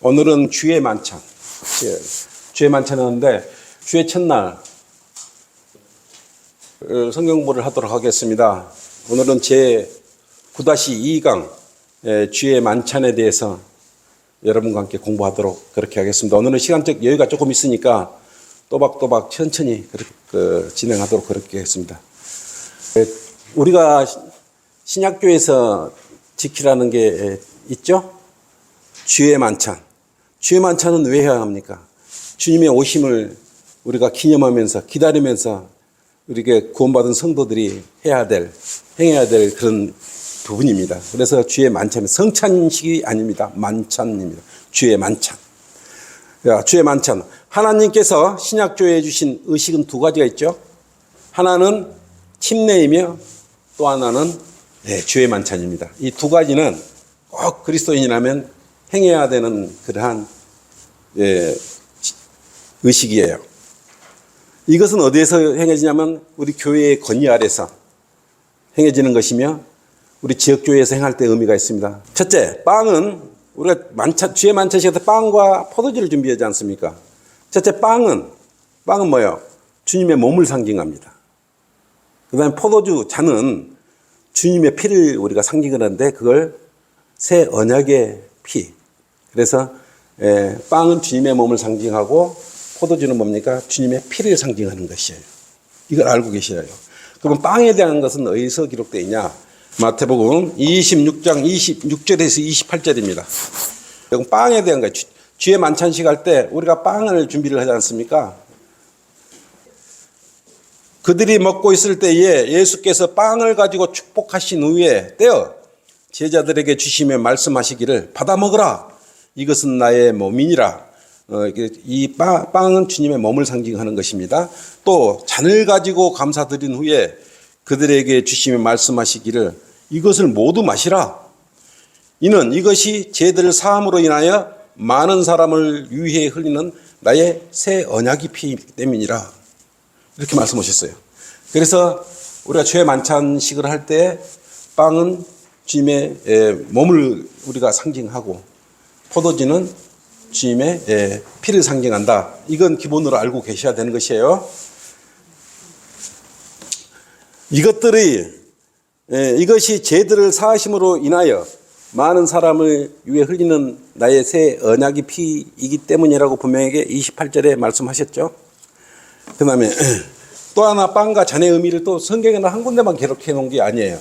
오늘은 주의 만찬. 예, 주의 만찬하는데 주의 첫날 어, 성경부를 하도록 하겠습니다. 오늘은 제 9-2강 예, 주의 만찬에 대해서 여러분과 함께 공부하도록 그렇게 하겠습니다. 오늘은 시간적 여유가 조금 있으니까 또박또박 천천히 그, 진행하도록 그렇게 하겠습니다. 예, 우리가 시- 신약교에서 지키라는 게 예, 있죠? 주의 만찬. 주의 만찬은 왜 해야 합니까? 주님의 오심을 우리가 기념하면서 기다리면서 우리에게 구원받은 성도들이 해야 될, 행해야 될 그런 부분입니다. 그래서 주의 만찬은 성찬식이 아닙니다. 만찬입니다. 주의 만찬. 야, 주의 만찬. 하나님께서 신약교회에 주신 의식은 두 가지가 있죠. 하나는 침례이며 또 하나는 네, 주의 만찬입니다. 이 두 가지는 꼭 그리스도인이라면 행해야 되는 그러한 예, 의식이에요. 이것은 어디에서 행해지냐면 우리 교회의 건의 아래서 행해지는 것이며 우리 지역교회에서 행할 때 의미가 있습니다. 첫째, 빵은 우리가 만찬, 주의 만찬식에 빵과 포도주를 준비하지 않습니까? 첫째, 빵은, 빵은 뭐예요? 주님의 몸을 상징합니다. 그 다음에 포도주 잔은 주님의 피를 우리가 상징하는데 그걸 새 언약의 피. 그래서 에, 빵은 주님의 몸을 상징하고 포도주는 뭡니까? 주님의 피를 상징하는 것이에요. 이걸 알고 계셔야 해요. 그럼 빵에 대한 것은 어디서 기록되어 있냐? 마태복음 26장 26절에서 28절입니다. 이건 빵에 대한 거예요. 주- 주의 만찬식 할 때 우리가 빵을 준비를 하지 않습니까? 그들이 먹고 있을 때에 예수께서 빵을 가지고 축복하신 후에 떼어 제자들에게 주시며 말씀하시기를 받아 먹으라. 이것은 나의 몸이니라. 어, 이 빵, 빵은 주님의 몸을 상징하는 것입니다. 또 잔을 가지고 감사드린 후에 그들에게 주시며 말씀하시기를 이것을 모두 마시라. 이는 이것이 죄들 사함으로 인하여 많은 사람을 위해 흘리는 나의 새 언약이 피이기 때문이라. 이렇게 말씀하셨어요. 그래서 우리가 죄 만찬식을 할 때 빵은 주님의 에, 몸을 우리가 상징하고 포도주는 주님의 에, 피를 상징한다. 이건 기본으로 알고 계셔야 되는 것이에요. 이것들이 에, 이것이 죄들을 사하심으로 인하여 많은 사람을 위해 흘리는 나의 새 언약이 피이기 때문이라고 분명하게 28절에 말씀하셨죠. 그 다음에 또 하나 빵과 잔의 의미를 또 성경에는 한 군데만 기록해 놓은 게 아니에요.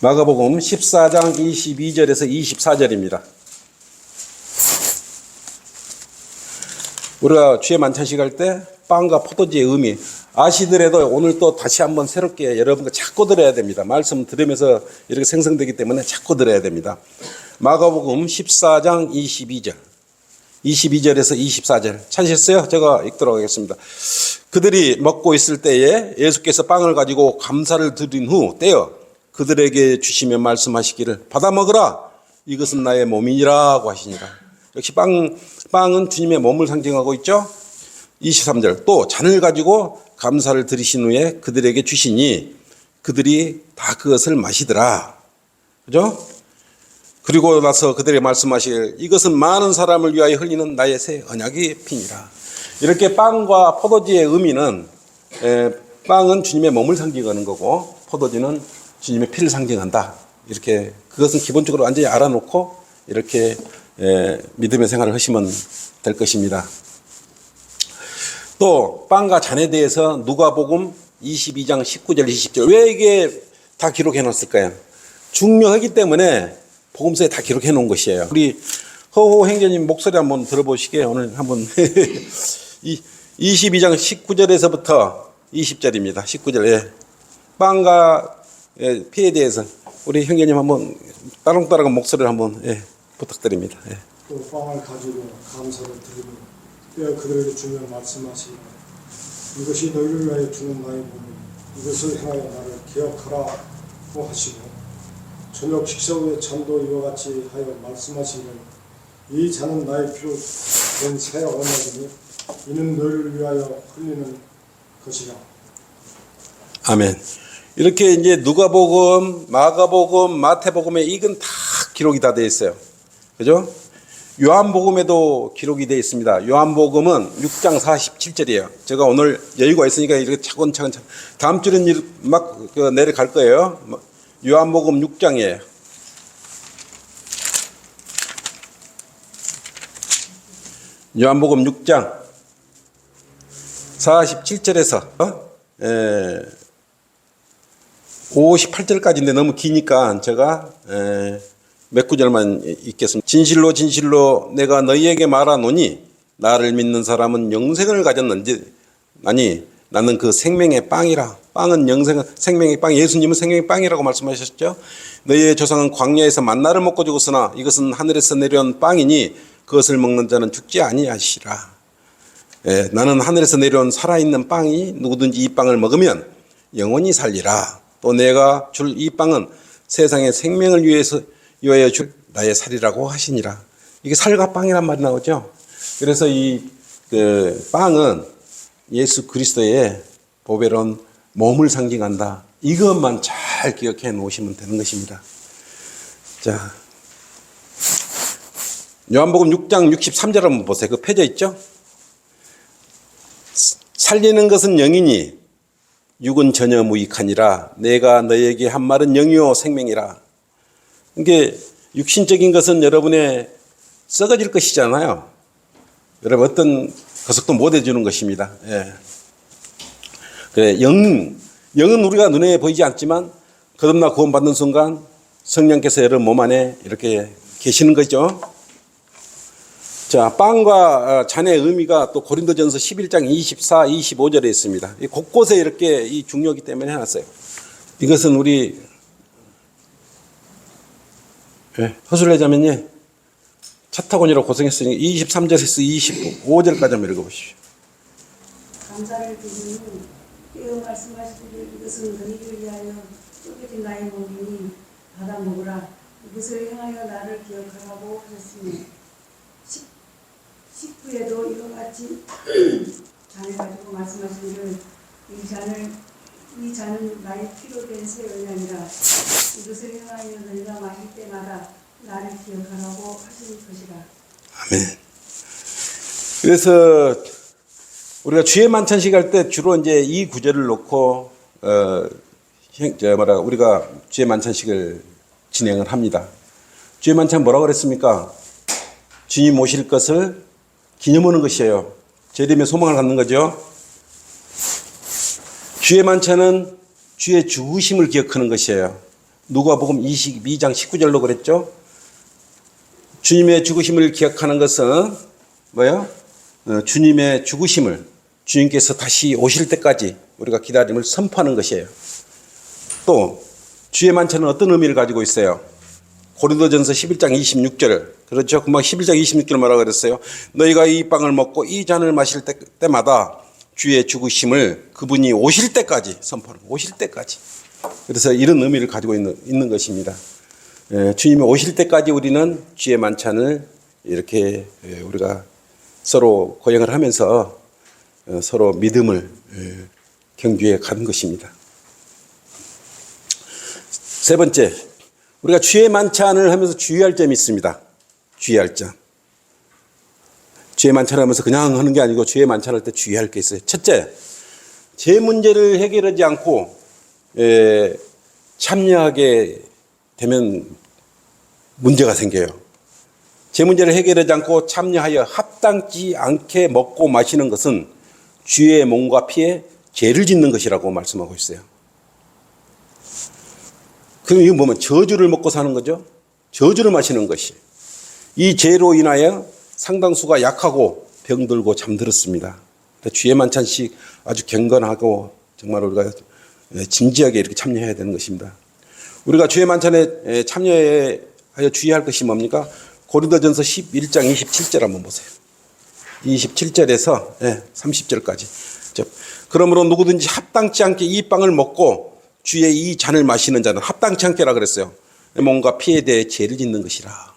마가복음 14장 22절에서 24절입니다. 우리가 주의 만찬식 할 때 빵과 포도주의 의미 아시더라도 오늘 또 다시 한번 새롭게 여러분과 자꾸 들어야 됩니다. 말씀 들으면서 이렇게 생성되기 때문에 자꾸 들어야 됩니다. 마가복음 14장 22절. 22절에서 24절 찾으셨어요? 제가 읽도록 하겠습니다. 그들이 먹고 있을 때에 예수께서 빵을 가지고 감사를 드린 후 떼어 그들에게 주시며 말씀하시기를 받아 먹으라 이것은 나의 몸이니라고 하시니라. 역시 빵 빵은 주님의 몸을 상징하고 있죠. 23절 또 잔을 가지고 감사를 드리신 후에 그들에게 주시니 그들이 다 그것을 마시더라. 그죠? 그리고 나서 그들이 말씀하실 이것은 많은 사람을 위하여 흘리는 나의 새 언약의 피니라. 이렇게 빵과 포도주의 의미는 에, 빵은 주님의 몸을 상징하는 거고 포도주는 주님의 피를 상징한다. 이렇게 그것은 기본적으로 완전히 알아놓고 이렇게 에, 믿음의 생활을 하시면 될 것입니다. 또 빵과 잔에 대해서 누가복음 22장 19절 20절 왜 이게 다 기록해 놨을까요? 중요하기 때문에 복음서에 다 기록해 놓은 것이에요. 우리 허호 행전님 목소리 한번 들어보시게 오늘 한번 이 22장 19절에서부터 20절입니다. 19절 예. 빵과 예, 피에 대해서 우리 형제님 한번 따롱따롱한 목소리를 한번 예, 부탁드립니다. 예. 또 빵을 가지고 감사를 드리고 뼈 그들에게 주며 말씀하시니 이것이 너희를 위하여 주는 나의 몸이니 이것을 행하여 나를 기억하라고 하시고 저녁 식사 후에 잔도 이와 같이 하여 말씀하시기를 이 잔은 나의 피로 된새 언약이니 이는 너희를 위하여 흘리는 것이라 아멘. 이렇게 이제 누가복음, 마가복음, 마태복음에 이건 다 기록이 다 되어 있어요. 그죠? 요한복음에도 기록이 되어 있습니다. 요한복음은 6장 47절이에요. 제가 오늘 여유가 있으니까 이렇게 차근차근 차- 다음 주는 일- 막그 내려갈 거예요. 뭐, 요한복음 6장이에요. 요한복음 6장 47절에서 어? 에, 58절까지인데 너무 기니까 제가 에, 몇 구절만 읽겠습니다. 진실로 진실로 내가 너희에게 말하노니 나를 믿는 사람은 영생을 가졌는지 아니 나는 그 생명의 빵이라 빵은 영생 생명의 빵 예수님은 생명의 빵이라고 말씀하셨죠. 너희의 조상은 광야에서 만나를 먹고 죽었으나 이것은 하늘에서 내려온 빵이니 그것을 먹는 자는 죽지 아니하시라. 예, 나는 하늘에서 내려온 살아있는 빵이 누구든지 이 빵을 먹으면 영원히 살리라. 또 내가 줄 이 빵은 세상의 생명을 위해서 위하여 줄 나의 살이라고 하시니라. 이게 살과 빵이란 말이 나오죠. 그래서 이 그 빵은 예수 그리스도의 보배로운 몸을 상징한다. 이것만 잘 기억해 놓으시면 되는 것입니다. 자, 요한복음 6장 63절 한번 보세요. 그 펴져 있죠? 살리는 것은 영이니 육은 전혀 무익하니라. 내가 너에게 한 말은 영이요 생명이라. 이게 육신적인 것은 여러분의 썩어질 것이잖아요. 여러분 어떤 것도 못 해주는 것입니다. 예. 그래 영 영은 우리가 눈에 보이지 않지만 거듭나 구원받는 순간 성령께서 여러분 몸 안에 이렇게 계시는 거죠 자, 빵과 어, 잔의 의미가 또 고린도전서 11장 24, 25절에 있습니다. 이 곳곳에 이렇게 이 중요하기 때문에 해놨어요. 이것은 우리 예, 허술래자면요 차 타고니라 고생했으니 23절에서 25절까지 한번 읽어보십시오. 감사를 드리니 이어 말씀하시기를 이것은 너희를 위하여 쪼개진 나의 몸이니 받아 먹으라 이것을 행하여 나를 기억하라고 하셨으니 19에도 이와 같이 잔을 가지고 말씀하시기를 이 잔을 이 잔은 나의 피로 된새 언약이라 이것을 행하여 너희가 마실 때마다 나를 기억하라고 하신 것이라 아멘. 그래서 우리가 주의 만찬식 할 때 주로 이제 이 구절을 놓고 어, 행- 저 뭐라 우리가 주의 만찬식을 진행을 합니다. 주의 만찬 뭐라 그랬습니까? 주님 오실 것을 기념하는 것이에요. 재림의 소망을 갖는 거죠. 주의 만찬은 주의 죽으심을 기억하는 것이에요. 누가복음 22장 19절로 그랬죠. 주님의 죽으심을 기억하는 것은 뭐요? 어, 주님의 죽으심을 주님께서 다시 오실 때까지 우리가 기다림을 선포하는 것이에요. 또 주의 만찬은 어떤 의미를 가지고 있어요? 고린도전서 11장 26절 그렇죠? 금방 11장 26절 뭐라 그랬어요? 너희가 이 빵을 먹고 이 잔을 마실 때, 때마다 주의 죽으심을 그분이 오실 때까지 거예요. 오실 때까지. 그래서 이런 의미를 가지고 있는, 있는 것입니다. 예, 주님이 오실 때까지 우리는 주의 만찬을 이렇게 예, 우리가 서로 고행을 하면서 어, 서로 믿음을 예, 경주해 가는 것입니다. 세 번째, 우리가 주의 만찬을 하면서 주의할 점이 있습니다. 주의할 점. 주의 만찬을 하면서 그냥 하는 게 아니고 주의 만찬할 때 주의할 게 있어요. 첫째, 제 문제를 해결하지 않고 에, 참여하게 되면 문제가 생겨요. 제 문제를 해결하지 않고 참여하여 합당치 않게 먹고 마시는 것은 주의 몸과 피에 죄를 짓는 것이라고 말씀하고 있어요. 그럼 이거 뭐면 저주를 먹고 사는 거죠? 저주를 마시는 것이. 이 죄로 인하여 상당수가 약하고 병들고 잠들었습니다. 주의 만찬식 아주 경건하고 정말 우리가 진지하게 이렇게 참여해야 되는 것입니다. 우리가 주의 만찬에 참여하여 주의할 것이 뭡니까? 고린도전서 11장 27절 한번 보세요. 27절에서 30절까지. 그러므로 누구든지 합당치 않게 이 빵을 먹고 주의 이 잔을 마시는 자는 합당치 않게라 그랬어요. 몸과 피에 대해 죄를 짓는 것이라.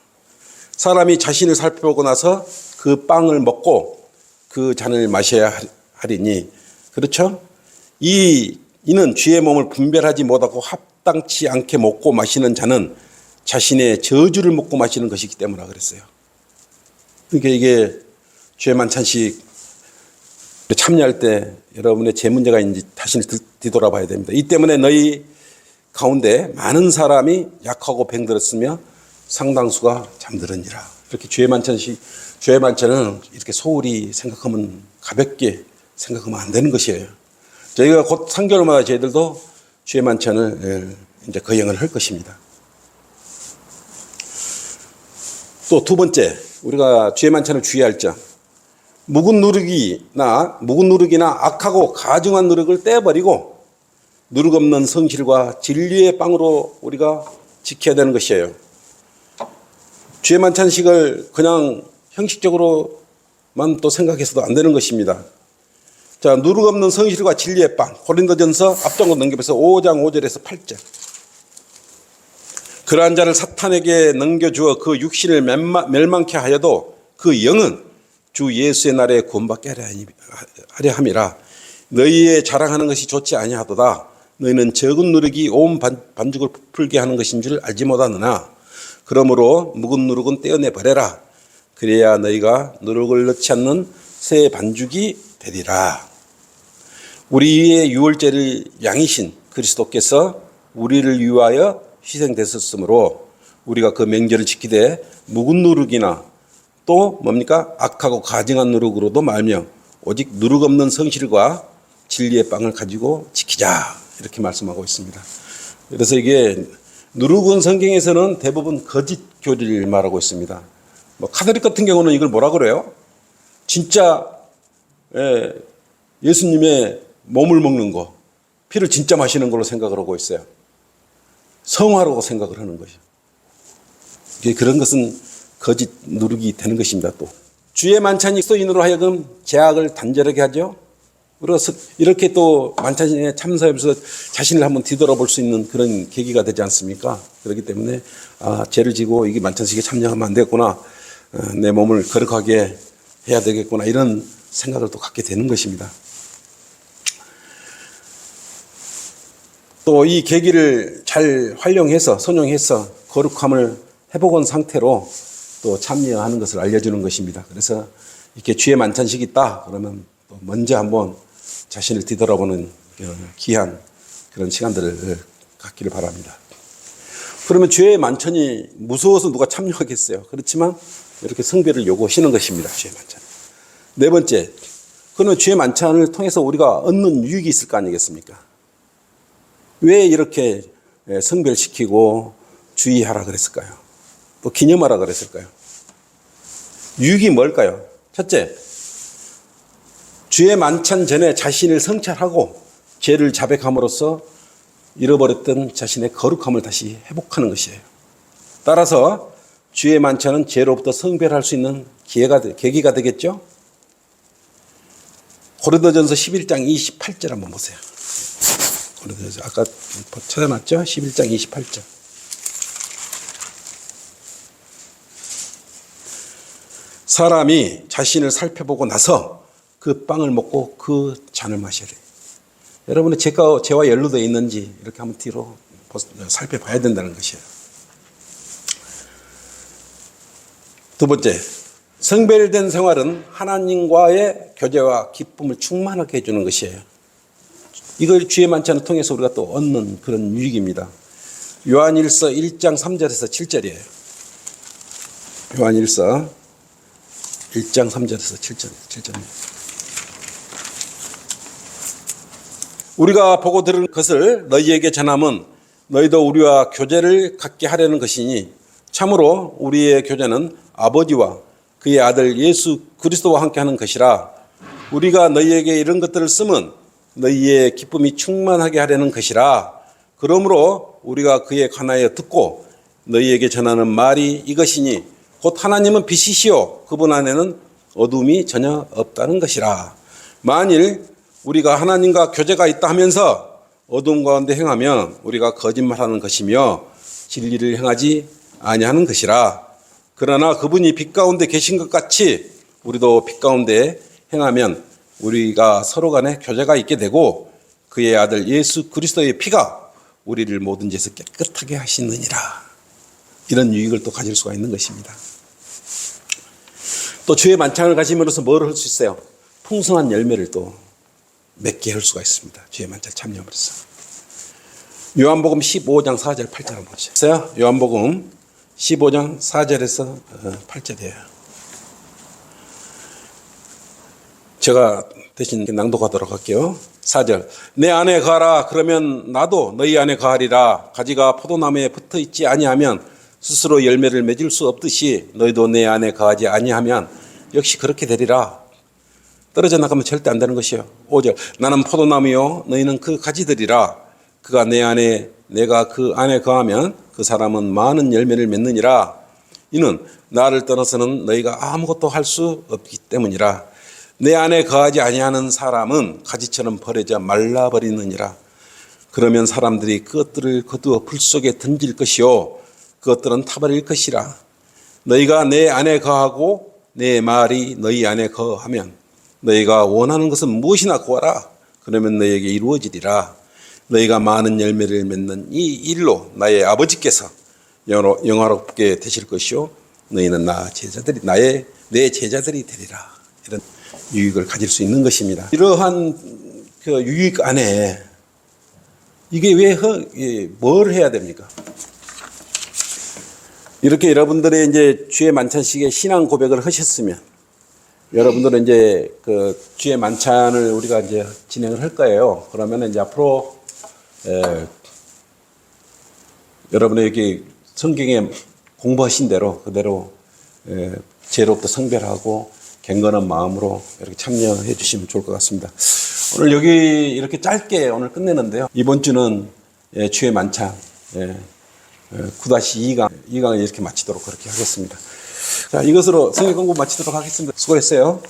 사람이 자신을 살펴보고 나서 그 빵을 먹고 그 잔을 마셔야 하리니 그렇죠? 이 이는 주의 몸을 분별하지 못하고 합당치 않게 먹고 마시는 자는 자신의 저주를 먹고 마시는 것이기 때문이라 그랬어요. 그러니까 이게 죄 만찬식 참여할 때 여러분의 제 문제가 있는지 다시 뒤돌아봐야 됩니다. 이 때문에 너희 가운데 많은 사람이 약하고 병들었으며 상당수가 잠들으니라. 이렇게 죄 만찬식, 죄 만찬은 이렇게 소홀히 생각하면 가볍게 생각하면 안 되는 것이에요. 저희가 곧 3개월마다 저희들도 죄 만찬을 예, 이제 거행을 할 것입니다. 또 두 번째, 우리가 죄 만찬을 주의할 점. 묵은 누룩이나 묵은 누룩이나 악하고 가증한 누룩을 떼버리고 누룩 없는 성실과 진리의 빵으로 우리가 지켜야 되는 것이에요. 죄 만찬식을 그냥 형식적으로만 또 생각해서도 안 되는 것입니다. 자, 누룩 없는 성실과 진리의 빵. 고린도전서 앞장으로 넘겨서 5장 5절에서 8절. 그러한 자를 사탄에게 넘겨주어 그 육신을 멸망케 하여도 그 영은 주 예수의 날에 구원받게 하려 함이라. 너희의 자랑하는 것이 좋지 아니하도다. 너희는 적은 누룩이 온 반- 반죽을 풀게 하는 것인 줄 알지 못하느나 그러므로 묵은 누룩은 떼어내 버려라. 그래야 너희가 누룩을 넣지 않는 새 반죽이 되리라. 우리의 유월제를 양이신 그리스도께서 우리를 위하여 희생되셨으므로 우리가 그 명절을 지키되 묵은 누룩이나 또 뭡니까 악하고 가증한 누룩으로도 말며 오직 누룩 없는 성실과 진리의 빵을 가지고 지키자 이렇게 말씀하고 있습니다. 그래서 이게 누룩은 성경에서는 대부분 거짓 교리를 말하고 있습니다. 뭐 카톨릭 같은 경우는 이걸 뭐라 그래요? 진짜 예, 예수님의 몸을 먹는 거, 피를 진짜 마시는 걸로 생각을 하고 있어요. 성화라고 생각을 하는. 이게 그런 것은 거짓 누룩이 되는 것입니다. 또 주의 만찬이 소인으로 하여금 제약을 단절하게 하죠. 그래서 이렇게 또 만찬에 참석하면서 자신을 한번 뒤돌아볼 수 있는 그런 계기가 되지 않습니까? 그렇기 때문에 아, 죄를 지고 이게 만찬식에 참여하면 안 되겠구나. 어, 내 몸을 거룩하게 해야 되겠구나. 이런 생각을 또 갖게 되는 것입니다. 또 이 계기를 잘 활용해서 선용해서 거룩함을 회복한 상태로 또 참여하는 것을 알려주는 것입니다. 그래서 이렇게 주의 만찬식이 있다 그러면 또 먼저 한번 자신을 뒤돌아보는 어, 귀한 그런 시간들을 갖기를 바랍니다. 그러면 죄의 만찬이 무서워서 누가 참여하겠어요. 그렇지만 이렇게 성배를 요구하시는 것입니다. 죄의 만찬. 네 번째, 그러면 죄의 만찬을 통해서 우리가 얻는 유익이 있을 거 아니겠습니까? 왜 이렇게 성별시키고 주의하라 그랬을까요? 또 기념하라 그랬을까요? 유익이 뭘까요? 첫째, 주의 만찬 전에 자신을 성찰하고 죄를 자백함으로써 잃어버렸던 자신의 거룩함을 다시 회복하는 것이에요. 따라서 주의 만찬은 죄로부터 성별할 수 있는 기회가, 되- 계기가 되겠죠? 고린도전서 11장 28절 한번 보세요. 고린도전서 아까 찾아놨죠? 11장 28절. 사람이 자신을 살펴보고 나서 그 빵을 먹고 그 잔을 마셔야 돼요. 여러분의 죄가, 죄와 연루되어 있는지 이렇게 한번 뒤로 살펴봐야 된다는 것이에요. 두 번째, 성별된 생활은 하나님과의 교제와 기쁨을 충만하게 해주는 것이에요. 이걸 주의 만찬을 통해서 우리가 또 얻는 그런 유익입니다. 요한일서 1장 3절에서 7절이에요. 요한일서 1장 3절에서 7절, 7절. 우리가 보고 들은 것을 너희에게 전함은 너희도 우리와 교제를 갖게 하려는 것이니 참으로 우리의 교제는 아버지와 그의 아들 예수 그리스도와 함께 하는 것이라 우리가 너희에게 이런 것들을 쓰면 너희의 기쁨이 충만하게 하려는 것이라 그러므로 우리가 그에 관하여 듣고 너희에게 전하는 말이 이것이니 곧 하나님은 빛이시요 그분 안에는 어둠이 전혀 없다는 것이라. 만일 우리가 하나님과 교제가 있다 하면서 어둠 가운데 행하면 우리가 거짓말하는 것이며 진리를 행하지 아니하는 것이라. 그러나 그분이 빛 가운데 계신 것 같이 우리도 빛 가운데 행하면 우리가 서로 간에 교제가 있게 되고 그의 아들 예수 그리스도의 피가 우리를 모든 죄에서 깨끗하게 하시느니라 이런 유익을 또 가질 수가 있는 것입니다. 또 주의 만찬을 가짐으로써 뭘 할 수 있어요? 풍성한 열매를 또 맺게 할 수가 있습니다. 주의 만찬 참여함으로써. 요한복음 15장 4절 8절 한번 보시겠어요? 요한복음 15장 4절에서 8절이에요. 제가 대신 낭독하도록 할게요. 4절. 내 안에 가라. 그러면 나도 너희 안에 가리라. 가지가 포도나무에 붙어 있지 아니하면 스스로 열매를 맺을 수 없듯이 너희도 내 안에 가지 아니하면 역시 그렇게 되리라. 떨어져 나가면 절대 안 되는 것이요. 5절. 나는 포도나무요. 너희는 그 가지들이라. 그가 내 안에 내가 그 안에 거하면 그 사람은 많은 열매를 맺느니라. 이는 나를 떠나서는 너희가 아무것도 할 수 없기 때문이라. 내 안에 거하지 아니하는 사람은 가지처럼 버려져 말라버리느니라. 그러면 사람들이 그것들을 거두어 불 속에 던질 것이요. 그것들은 타버릴 것이라. 너희가 내 안에 거하고 내 말이 너희 안에 거하면 너희가 원하는 것은 무엇이나 구하라. 그러면 너희에게 이루어지리라. 너희가 많은 열매를 맺는 이 일로 나의 아버지께서 영화롭게 되실 것이요. 너희는 나 제자들이 나의 내 제자들이 되리라. 이런 유익을 가질 수 있는 것입니다. 이러한 그 유익 안에 이게 왜 뭘 해야 됩니까? 이렇게 여러분들의 이제 주의 만찬식에 신앙 고백을 하셨으면 여러분들은 이제 그 주의 만찬을 우리가 이제 진행을 할 거예요. 그러면 이제 앞으로 에, 여러분에게 성경에 공부하신 대로 그대로 에, 죄로부터 성별하고 경건한 마음으로 이렇게 참여해 주시면 좋을 것 같습니다. 오늘 여기 이렇게 짧게 오늘 끝내는데요. 이번 주는 예, 주의 만찬 예, 9-2강, 2강을 이렇게 마치도록 그렇게 하겠습니다. 자, 이것으로 성경 공부 마치도록 하겠습니다. 수고했어요.